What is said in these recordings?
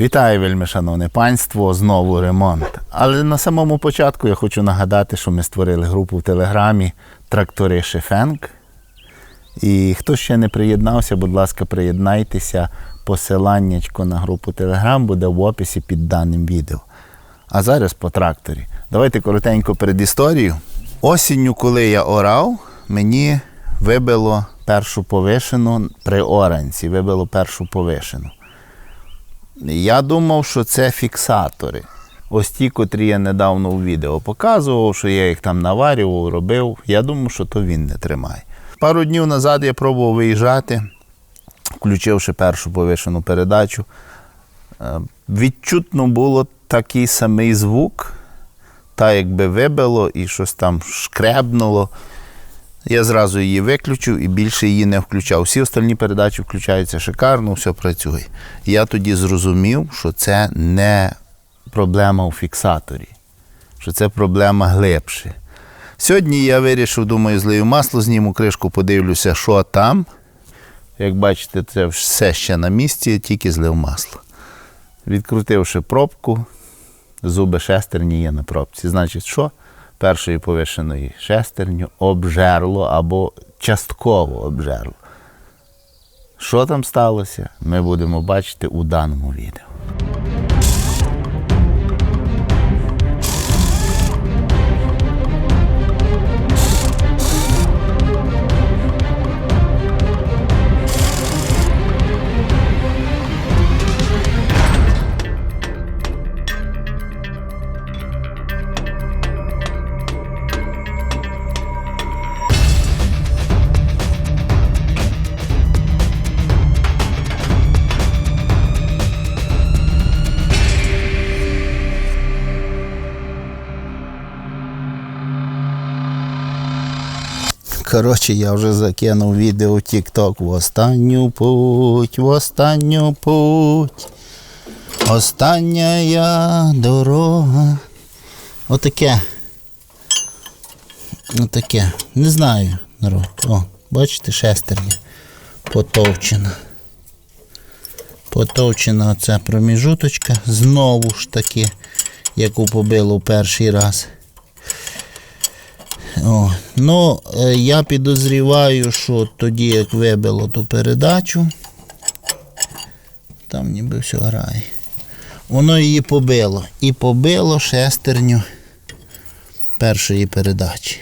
Вітаю, вельми шановне панство, знову ремонт. Але на самому початку я хочу нагадати, що ми створили групу в Телеграмі Трактори Шефенк. І хто ще не приєднався, будь ласка, приєднайтеся. Посиланнячко на групу Телеграм буде в описі під даним відео. А зараз по тракторі. Давайте коротенько перед історією. Осінню, коли я орав, мені вибило першу повишену при оранці, вибило першу повишену. Я думав, що це фіксатори. Ось ті, котрі я недавно у відео показував, що я їх там наварював, робив. Я думав, що то він не тримає. Пару днів назад я пробував виїжджати, включивши першу повишену передачу. Е, Відчутно було такий самий звук, та якби вибило і щось там шкребнуло. Я зразу її виключив і більше її не включав. Всі остальні передачі включаються шикарно, все працює. Я тоді зрозумів, що це не проблема у фіксаторі, що це проблема глибше. Сьогодні я вирішив, думаю, злию масло, зніму кришку, подивлюся, що там. Як бачите, це все ще на місці, тільки злив масло. Відкрутивши пробку, зуби шестерні є на пробці. Значить, що? Першої повишеної шестерню обжерло або частково обжерло. Що там сталося, ми будемо бачити у даному відео. Коротше, я вже закинув відео в TikTok в останню путь, в останню путь. Остання дорога. Отаке. Отаке. Не знаю, народ. О, бачите, шестерня. Потовчена. Потовчена оця проміжуточка. Знову ж таки, яку побило в перший раз. О, ну, е, я підозріваю, що тоді, як вибило ту передачу, там ніби все грає. Воно її побило. І побило шестерню першої передачі.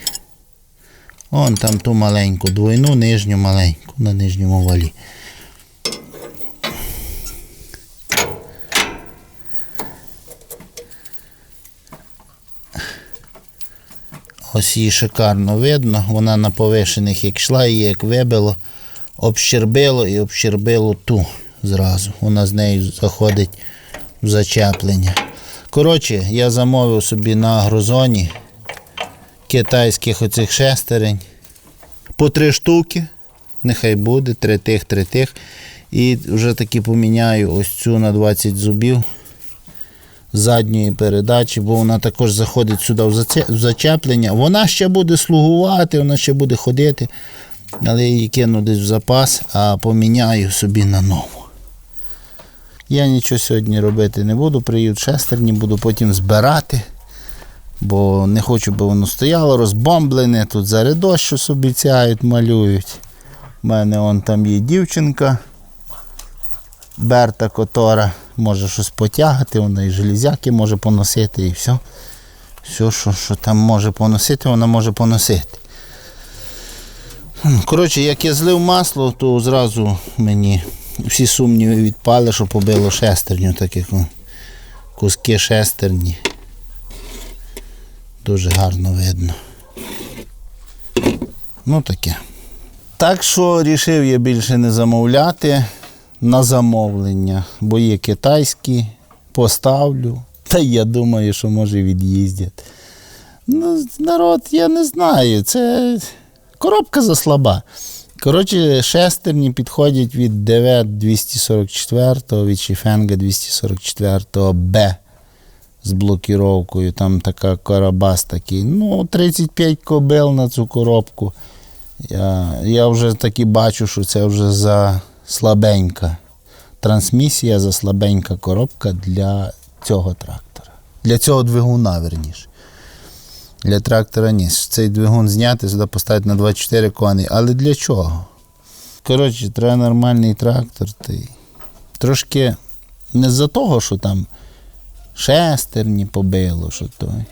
Вон там ту маленьку двойну, нижню маленьку на нижньому валі. Ось її шикарно видно. Вона на повишених як йшла, її як вибило, общербило і общербило ту зразу. Вона з нею заходить в зачеплення. Коротше, я замовив собі на агрозоні китайських оцих шестерень. По три штуки. Нехай буде, три тих, три тих. І вже таки поміняю ось цю на 20 зубів задньої передачі, бо вона також заходить сюди в зачеплення. Вона ще буде слугувати, вона ще буде ходити, але я її кину десь в запас, а поміняю собі на нову. Я нічого сьогодні робити не буду, приїду шестерні, буду потім збирати, бо не хочу, би воно стояло розбомблене. Тут зараз дощ щось обіцяють, малюють. У мене он там є дівчинка. Берта Котора може щось потягати, вона і железяки може поносити, і все. Все, що, що там може поносити, вона може поносити. Коротше, як я злив масло, то зразу мені всі сумніви відпали, що побило шестерню, так як о, куски шестерні. Дуже гарно видно. Ну таке. Так що рішив я більше не замовляти на замовлення, бо є китайські, поставлю. Та я думаю, що може від'їздять. Ну, народ, я не знаю. Це коробка заслаба. Коротше, шестерні підходять від 9 244, від Шіфенга 244 Б з блокіровкою. Там така карабас такий. Ну, 35 кобил на цю коробку. Я, я вже таки бачу, що це вже за слабенька. трансмісія заслабенька коробка для цього трактора. Для цього двигуна, верніше. Для трактора ні. Цей двигун зняти, сюди поставити на 24 коней. Але для чого? Коротше, треба нормальний трактор. Та й Трошки не з-за того, що там шестерні побило, що той.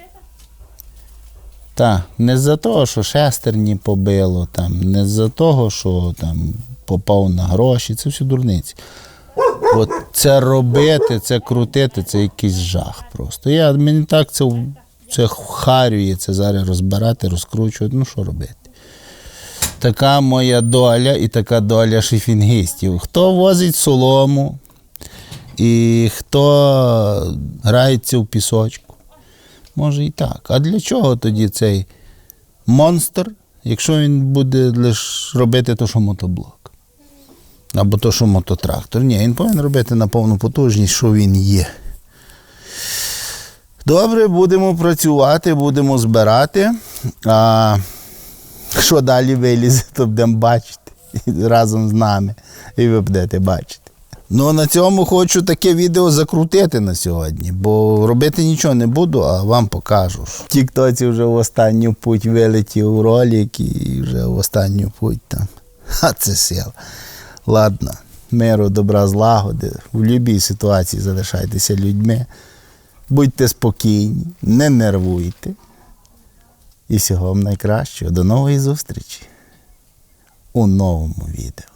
Так, не з-за того, що шестерні побило, там, не з-за того, що там попав на гроші, це все дурниці. От це робити, це крутити, це якийсь жах просто. Я, мені так це, це харює, це зараз розбирати, розкручувати. Ну що робити? Така моя доля і така доля шифінгістів. Хто возить солому, і хто грається в пісочку. Може і так. А для чого тоді цей монстр, якщо він буде лише робити то, що мотоблок? Або то, що мототрактор. Ні, він повинен робити на повну потужність, що він є. Добре, будемо працювати, будемо збирати. А що далі вилізе, то будемо бачити разом з нами. І ви будете бачити. Ну, на цьому хочу таке відео закрутити на сьогодні, бо робити нічого не буду, а вам покажу. В Тіктоці вже в останню путь вилетів ролик і вже в останню путь там. А це сила. Ладно, миру, добра, злагоди. В будь-якій ситуації залишайтеся людьми. Будьте спокійні, не нервуйте. І всього вам найкращого. До нової зустрічі у новому відео.